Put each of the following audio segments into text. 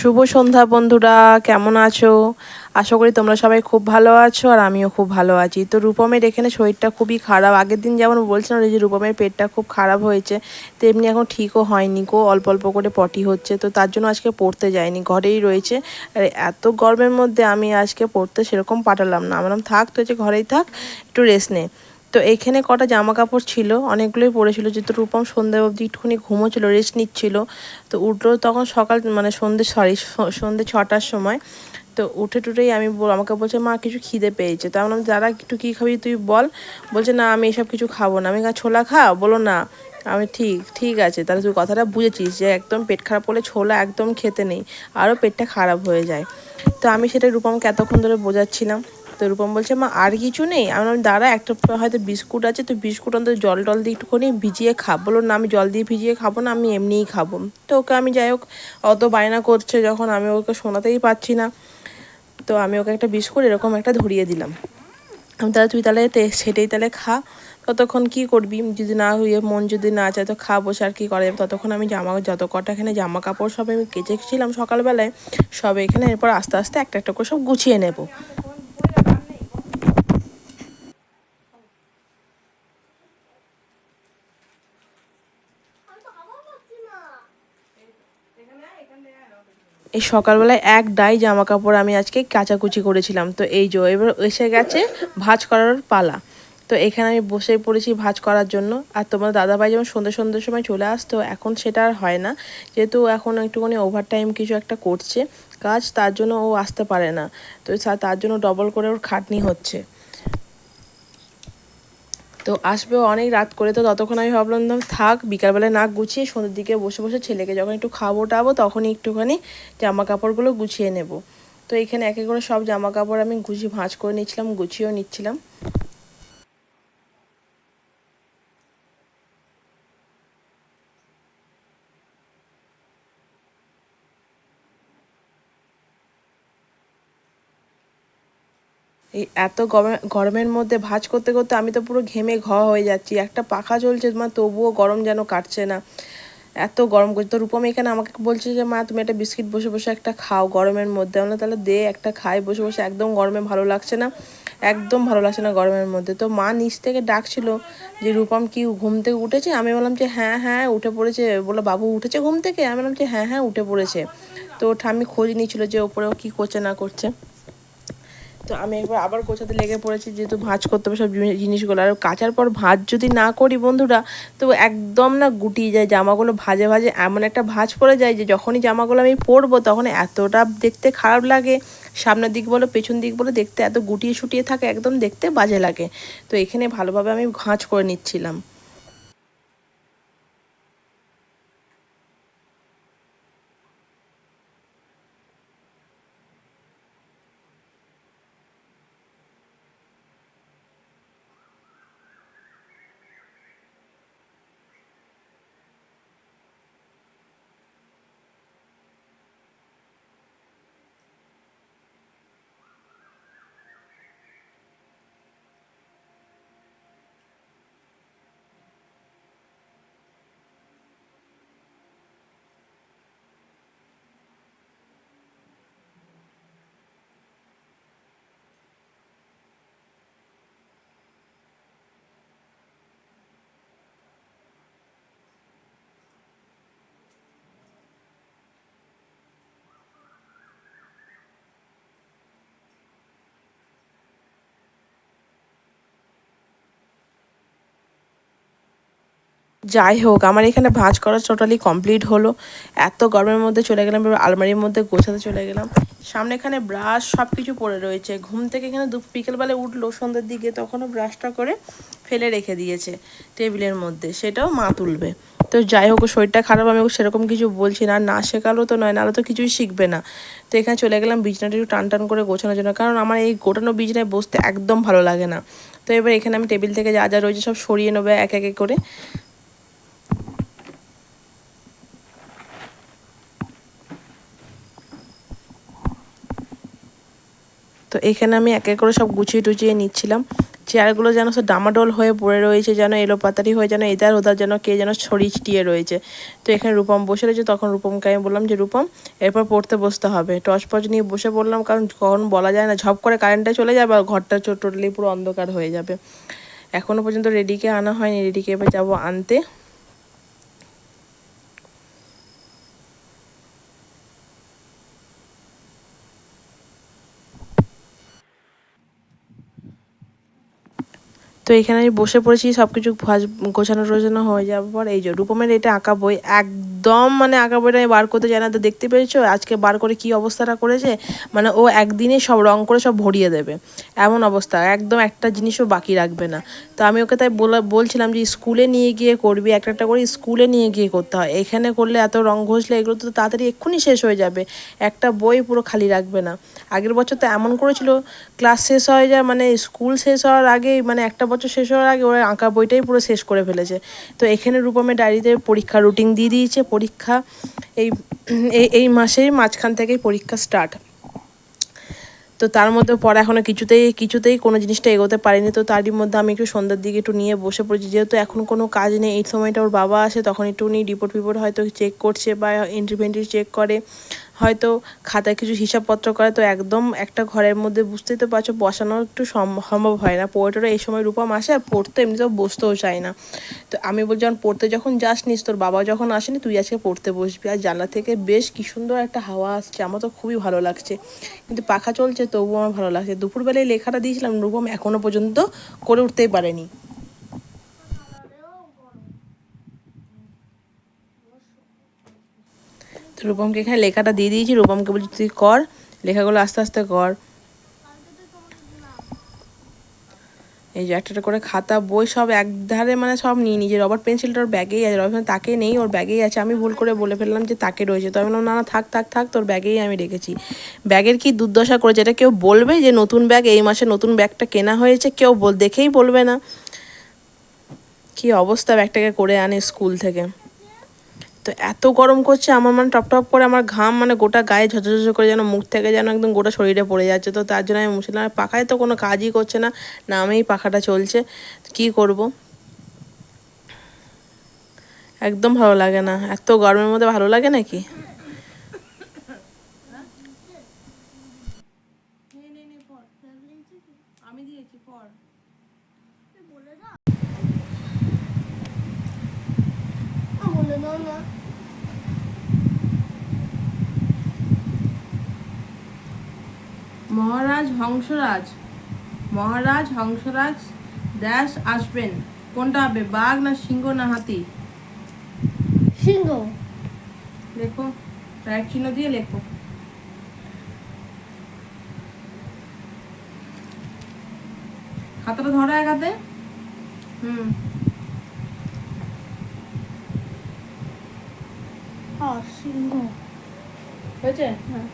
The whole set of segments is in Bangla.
শুভ সন্ধ্যা বন্ধুরা, কেমন আছো? আশা করি তোমরা সবাই খুব ভালো আছো আর আমিও খুব ভালো আছি। তো রূপমের এখানে শরীরটা খুবই খারাপ। আগের দিন যেমন বলছিলাম যে রূপমের পেটটা খুব খারাপ হয়েছে, তেমনি এখন ঠিকও হয়নি কো অল্প অল্প করে পটি হচ্ছে। তো তার জন্য আজকে পড়তে যায়নি ঘরেই রয়েছে। আর এত গরমের মধ্যে আমি আজকে পড়তে সেরকম পাঠালাম না। আমার থাক তো যে ঘরেই থাক, একটু রেস্ট নে। তো এইখানে কটা জামা কাপড় ছিল, অনেকগুলোই পড়েছিল, যেহেতু রূপম সন্ধ্যা অবধি একটুখানি ঘুমোচ্ছিল রেস্ট নিচ্ছিল, তো উঠল তখন সকাল মানে সন্ধ্যে সরি সন্ধ্যে ছটার সময়, তো উঠে টুটেই আমি আমাকে বলছে, মা, কিছু খিদে পেয়েছে। তো আমি যারা একটু কী খাবি তুই বল? বলছে, না, আমি এসব কিছু খাব না। আমি ছোলা খা? বলো না। আমি ঠিক ঠিক আছে, তাহলে তুই কথাটা বুঝেছিস যে একদম পেট খারাপ হলে ছোলা একদম খেতে নেই, আরও পেটটা খারাপ হয়ে যায়। তো আমি সেটা রূপমকে এতক্ষণ ধরে বোঝাচ্ছিলাম। তো রূপম বলছে, মা, আর কিছু নেই। আমি দাঁড়া, একটা হয়তো বিস্কুট আছে, তো বিস্কুট অন্তত জল টল দিয়ে একটুখানি ভিজিয়ে খাব বলো না, আমি জল দিয়ে ভিজিয়ে খাব না, আমি এমনিই খাব। তো ওকে আমি যাই হোক, অত বায়না করছে যখন আমি ওকে শোনাতেই পাচ্ছি না। তো আমি ওকে একটা বিস্কুট এরকম একটা ধরিয়ে দিলাম। আমি তাহলে তুই তাহলে সেটাই তাহলে খা। ততক্ষণ কি করবি? যদি না হইয়ে মন যদি না চায়, তো খা, বসে আর কী করা যাবে? ততক্ষণ আমি জামা, যত কটা এখানে জামা কাপড় সব আমি কেচেছিলাম সকালবেলায়, সব এখানে এরপর আস্তে আস্তে একটা একটা করে সব গুছিয়ে নেব। এই সকালবেলায় এক ডাই জামা কাপড় আমি আজকে কাচাকুচি করেছিলাম। তো এই যে, এবার এসে গেছে ভাজ করার পালা। তো এখানে আমি বসে পড়েছি ভাজ করার জন্য। আর তোমার দাদাভাই যেমন সন্ধ্যে সন্ধ্যের সময় চলে আসতো, এখন সেটা আর হয় না। যেহেতু এখন একটুখানি ওভার টাইম কিছু একটা করছে কাজ, তার জন্য ও আসতে পারে না। তো তার জন্য ডবল করে ওর খাটনি হচ্ছে। তো আসবে অনেক রাত করে, তো ততক্ষণ আমি ভাবলাম থাক বিকালবেলায় নাক গুছিয়ে সন্ধ্যের দিকে বসে বসে ছেলেকে যখন একটু খাব টাবো তখনই একটুখানি জামা কাপড়গুলো গুছিয়ে নেব। তো এখানে একে করে সব জামা কাপড় আমি গুছিয়ে ভাঁজ করে নিচ্ছিলাম গুছিয়েও নিচ্ছিলাম। এত গরমে, গরমের মধ্যে ভাজ করতে করতে আমি তো পুরো ঘেমে ঘ হয়ে যাচ্ছি। একটা পাখা চলছে মা, তবুও গরম যেন কাটছে না। এত গরম করছে। তো রূপম এখানে আমাকে বলছে যে, মা, তুমি একটা বিস্কিট বসে বসে একটা খাও গরমের মধ্যে। আমরা তাহলে দে, একটা খাই, বসে বসে। একদম গরমে ভালো লাগছে না। একদম ভালো লাগছে না গরমের মধ্যে। তো মা নিচ থেকে ডাকছিল যে, রূপম, কি ঘুম থেকে উঠেছে? আমি বললাম যে হ্যাঁ হ্যাঁ উঠে পড়েছে। বলো বাবু উঠেছে ঘুম থেকে? আমি বললাম যে হ্যাঁ হ্যাঁ উঠে পড়েছে। তো ঠাম্মি খোঁজ নিয়েছিল যে, ওপরেও কী করছে, না করছে। তো আমি একবার আবার গোছাতে লেগে পড়েছি, যেহেতু ভাঁজ করতে হবে সব জিনিসগুলো। আর কাচার পর ভাঁজ যদি না করি বন্ধুরা তো একদম না গুটিয়ে যায়। জামাগুলো ভাজে ভাজে এমন একটা ভাঁজ পড়ে যায় যে যখনই জামাগুলো আমি পরবো তখন এতটা দেখতে খারাপ লাগে। সামনের দিক বলো, পেছন দিক বলো, দেখতে এত গুটিয়ে শুটিয়ে থাকে, একদম দেখতে বাজে লাগে। তো এখানে ভালোভাবে আমি ভাঁজ করে নিচ্ছিলাম। যাই হোক, আমার এখানে ভাঁজ করা টোটালি কমপ্লিট হলো। এত গরমের মধ্যে চলে গেলাম, এবার আলমারির মধ্যে গোছাতে চলে গেলাম। সামনে এখানে ব্রাশ সব কিছু পড়ে রয়েছে। ঘুম থেকে এখানে দু বিকেলবেলা উঠল, সন্ধ্যের দিকে তখনও ব্রাশটা করে ফেলে রেখে দিয়েছে টেবিলের মধ্যে। সেটাও মা তুলবে। তো যাই হোক শরীরটা খারাপ, আমি সেরকম কিছু বলছি না। না শেখালো তো নয়, নাহলে তো কিছুই শিখবে না। তো এখানে চলে গেলাম বিছনাটা একটু টান টান করে গোছানোর জন্য, কারণ আমার এই গোটানো বিছনায় বসতে একদম ভালো লাগে না। তো এবার এখানে আমি টেবিল থেকে যা যা রয়েছে সব সরিয়ে নেব এক একে করে। তো এখানে আমি এক এক করে সব গুছিয়ে টুচিয়ে নিচ্ছিলাম। চেয়ারগুলো যেন সব ডামাডোল হয়ে পড়ে রয়েছে, যেন এলোপাতারি হয়ে যেন এদার ওদার যেন কে যেন ছড়িয়ে ছিটিয়ে রয়েছে। তো এখানে রূপম বসে রয়েছে, তখন রূপমকে আমি বললাম যে, রূপম, এরপর পড়তে বসতে হবে। টর্চ ফর্চ নিয়ে বসে পড়লাম, কারণ কখন বলা যায় না, ঝপ করে কারেন্টটা চলে যাবে আর ঘরটা টোটালি পুরো অন্ধকার হয়ে যাবে। এখনও পর্যন্ত রেডিকে আনা হয়নি, রেডিকে এবার যাব আনতে। তো এখানে আমি বসে পড়েছি সব কিছু ভাজ গোছানো টোছানো হয়ে যাওয়ার পর এই যে রূপমের এটা আঁকা বই একদম মানে আঁকা বইটা আমি বার করতে চাই না। তো দেখতে পেরেছ আজকে বার করে কি অবস্থাটা করেছে? মানে ও একদিনে সব রং করে সব ভরিয়ে দেবে। এমন অবস্থা। একদম একটা জিনিসও বাকি রাখবে না। তো আমি ওকে তাই বলা বলছিলাম যে, স্কুলে নিয়ে গিয়ে করবি, একটা একটা করে স্কুলে নিয়ে গিয়ে করতে হয়। এখানে করলে এত রং ঘষলে এগুলো তো তাড়াতাড়ি এক্ষুনি শেষ হয়ে যাবে। একটা বই পুরো খালি রাখবে না। আগের বছর তো এমন করেছিল, ক্লাস শেষ হয়ে যায় মানে স্কুল শেষ হওয়ার আগেই মানে একটা বছর শেষ হওয়ার আগে ওরা আঁকা বইটাই পুরো শেষ করে ফেলেছে। তো এখানে রূপমের ডায়েরিতে পরীক্ষা রুটিন দিয়ে দিয়েছে পরীক্ষা, এই, এই- মাসের মাঝখান থেকেই পরীক্ষা স্টার্ট তো তার মধ্যে পড়া এখনও কিছুতেই কিছুতেই কোনো জিনিসটা এগোতে পারিনি। তো তারই মধ্যে আমি একটু সন্ধ্যার দিকে একটু নিয়ে বসে পড়েছি। যেহেতু এখন কোনো কাজ নেই, এই সময়টা ওর বাবা আসে, তখন একটু উনি রিপোর্ট ফিপোর্ট হয়তো চেক করছে বা এন্ট্রি ফেন্ট্রি চেক করে। হয়তো খাতায় কিছু হিসাবপত্র করে, তো একদম একটা ঘরের মধ্যে বুঝতেই তো পারছ, বসানো একটু সম- সম্ভব হয় না। পোয়েটারও এই সময় রূপম আসে, আর পড়তে এমনিতেও বসতেও চায় না। তো আমি বলছি, যখন পড়তে যখন যাস নিস, তোর বাবা যখন আসেনি, তুই আজকে পড়তে বসবি। আর জানলা থেকে বেশ কি সুন্দর একটা হাওয়া আসছে, আমার তো খুবই ভালো লাগছে। কিন্তু পাখা চলছে, তবুও আমার ভালো লাগছে। দুপুরবেলায় লেখাটা দিয়েছিলাম, রূপম এখনও পর্যন্ত করে উঠতেই পারেনি। তো রূপমকে এখানে লেখাটা দিয়ে দিয়েছি। রূপমকে বলছি, তুই কর, লেখাগুলো আস্তে আস্তে কর। এই যে একটা করে খাতা, বই সব এক ধারে মানে সব নিয়ে নিজে রবার পেন্সিলটা ওর ব্যাগেই আছে। রবার তাকে নেই, ওর ব্যাগেই আছে। আমি ভুল করে বলে ফেললাম যে তাকে রয়েছে। তো আমি বললাম, না না, থাক থাক থাক, তোর ব্যাগেই আমি রেখেছি। ব্যাগের কি দুর্দশা করেছে? এটা কেউ বলবে যে নতুন ব্যাগ এই মাসে নতুন ব্যাগটা কেনা হয়েছে? কেউ দেখেই বলবে না। কি অবস্থা ব্যাগটাকে করে আনে স্কুল থেকে। তো এত গরম করছে, আমার মানে টপ টপ করে আমার ঘাম মানে গোটা গায়ে ঝরঝর করে যেন মুখ থেকে যেন একদম গোটা শরীরে পড়ে যাচ্ছে। তো তার জন্য আমি মুছলাম পাখায় তো কোনো কাজই করছে না নামেই পাখাটা চলছে, কি করব? একদম ভালো লাগে না। এত গরমের মধ্যে ভালো লাগে নাকি আমি দিয়েছি পর মহারাজ হংসরাজ মহারাজ হংসরাজ দাস আসবেন। কোনটা হবে বাঘ না সিংহ না হাতি? সিংহ। লেখো রাইট চিহ্ন দিয়ে লেখো। খাতাটা ধরো এক হাতে হুম। সিংহ হয়েছে হ্যাঁ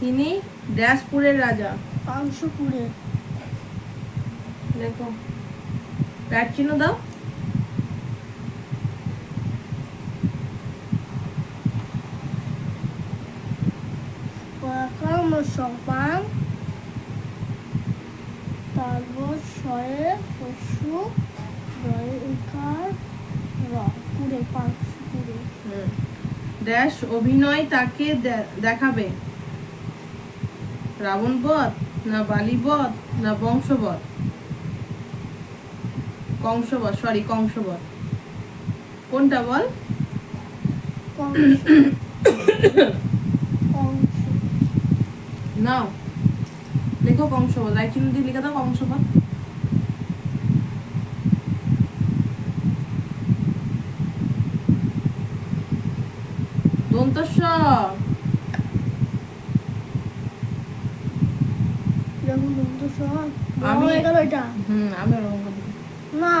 তিনি ড্যাশপুরের রাজা পাংশুপুরে রাইট চিহ্ন দাও সপান তারপর শয়ে পশু দয়কার র পুরে পাংশুপুরে হুম। ড্যাশ অভিনয় তাকে দেখাবে। না বালিবধ না বংশবধ? কংসবধ সরি কংসবধ। কোনটা বল? নাও। লেখো কংসবধ। রাইট চিহ্ন দিয়ে লিখে দাও কংসবধ। দন্তস্ব আমি- এটা? হুম আমি না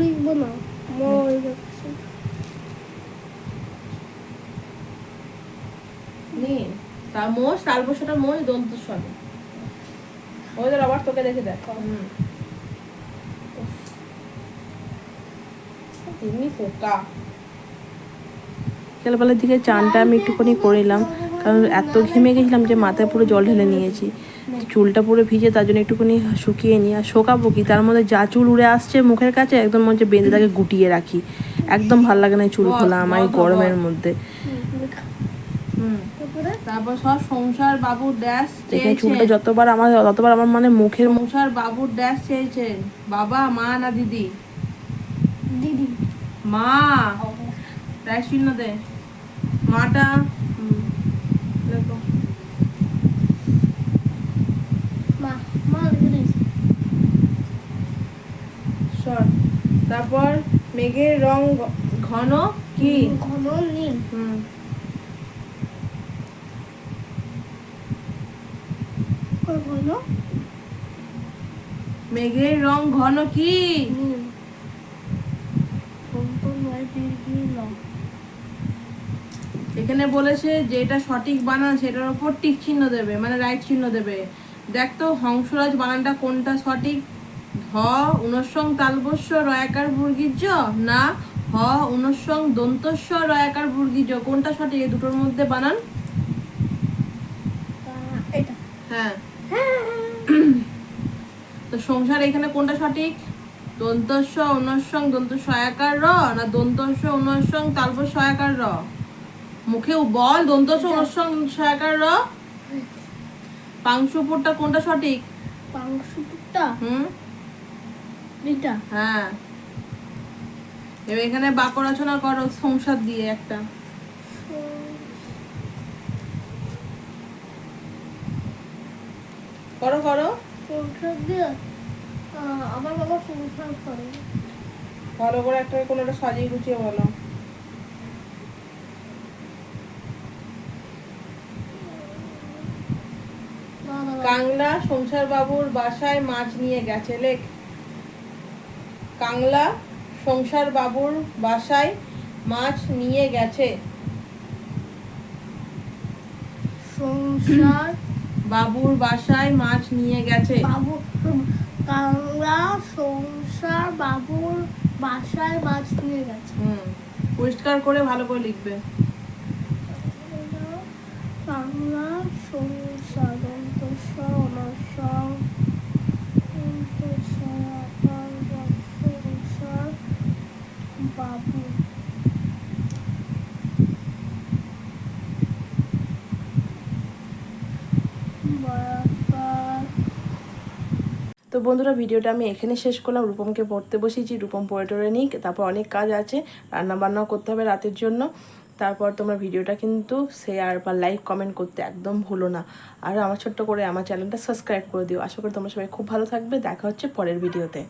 লিখব না মোষ আবার তোকে দেখে দেখ। এমনি পোকা বিকেলবেলার দিকে চানটা আমি একটুখানি করে নিলাম। কারণ এত ঘেমে গেছিলাম যে মাথায় পুরো জল ঢেলে নিয়েছি। চুলটা পুরো ভিজে তার জন্য একটুখানি শুকিয়ে নিই। আর শোকাবো কি? তার মধ্যে যা চুল উড়ে আসছে মুখের কাছে একদম মনে হচ্ছে বেঁধে তাকে গুটিয়ে রাখি। একদম ভালো লাগে না চুল খোলা আমার এই গরমের মধ্যে। তারপর সব সংসার বাবু ড্যাশ দেখে চুলটা যতবার আমার ততবার আমার মানে মুখের সংসার বাবুর ড্যাশ চেয়েছেন বাবা মা না দিদি? দিদি। মা! ড্যাশ চিহ্ন দে। মাটা তারপর মেঘের রং ঘন কি? ঘন নীল। হুম। মেঘের রং ঘন কি? নীল। ল এখানে বলেছে যেটা সঠিক বানান সেটার উপর টিক চিহ্ন দেবে মানে রাইট চিহ্ন দেবে। দেখ তো হংসরাজ বানানটা কোনটা সঠিক? ধ উনসং তালবস্য রয়াকার ভূর্গিজ না হ উনসং দন্তস্য রয়াকার ভূর্গিজ কোনটা সঠিক? এই দুটোর মধ্যে বানান। এটা। হ্যাঁ। হ্যাঁ। তো সংসার এখানে কোনটা সঠিক? দন্তস্য উনসং দন্ত সয়াকার র না দন্তস্য উনসং তালবস্য সয়াকার র? মুখে বল দন্তস্য উনসং সয়াকার র। পাংশুপুরটা কোনটা সঠিক? পাংশুটা হুম। এটা হ্যাঁ। এবার এখানে বাক্য রচনা করো সংসার দিয়ে একটা। করো করো। সংসার দিয়ে আমার বাবা সংসার করে। ভালো করে একটা কোনো একটা সাজিয়ে গুছিয়ে বলো দাদা কাংলা সংসার বাবুর বাসায় মাছ নিয়ে গেছে লেখ। কাংলা সংসার বাবুর বাসায় মাছ নিয়ে গেছে। সংসার বাবুর বাসায় মাছ নিয়ে গেছে। বাবু কাংলা সংসার বাবুর বাসায় মাছ নিয়ে গেছে। হুম পরিষ্কার করে ভালো করে লিখবে। বাংলা তো বন্ধুরা, ভিডিওটা আমি এখানে শেষ করলাম। রূপমকে পড়তে বসেছি রূপম পড়ে টরে নিই তারপর অনেক কাজ আছে। রান্না বান্নাও করতে হবে রাতের জন্য। তারপর তোমরা ভিডিওটা কিন্তু শেয়ার বা লাইক কমেন্ট করতে একদম ভুলো না। আর আমার ছোট্ট করে আমার চ্যানেলটা সাবস্ক্রাইব করে দিও। আশা করি তোমরা সবাই খুব ভালো থাকবে। দেখা হচ্ছে পরের ভিডিওতে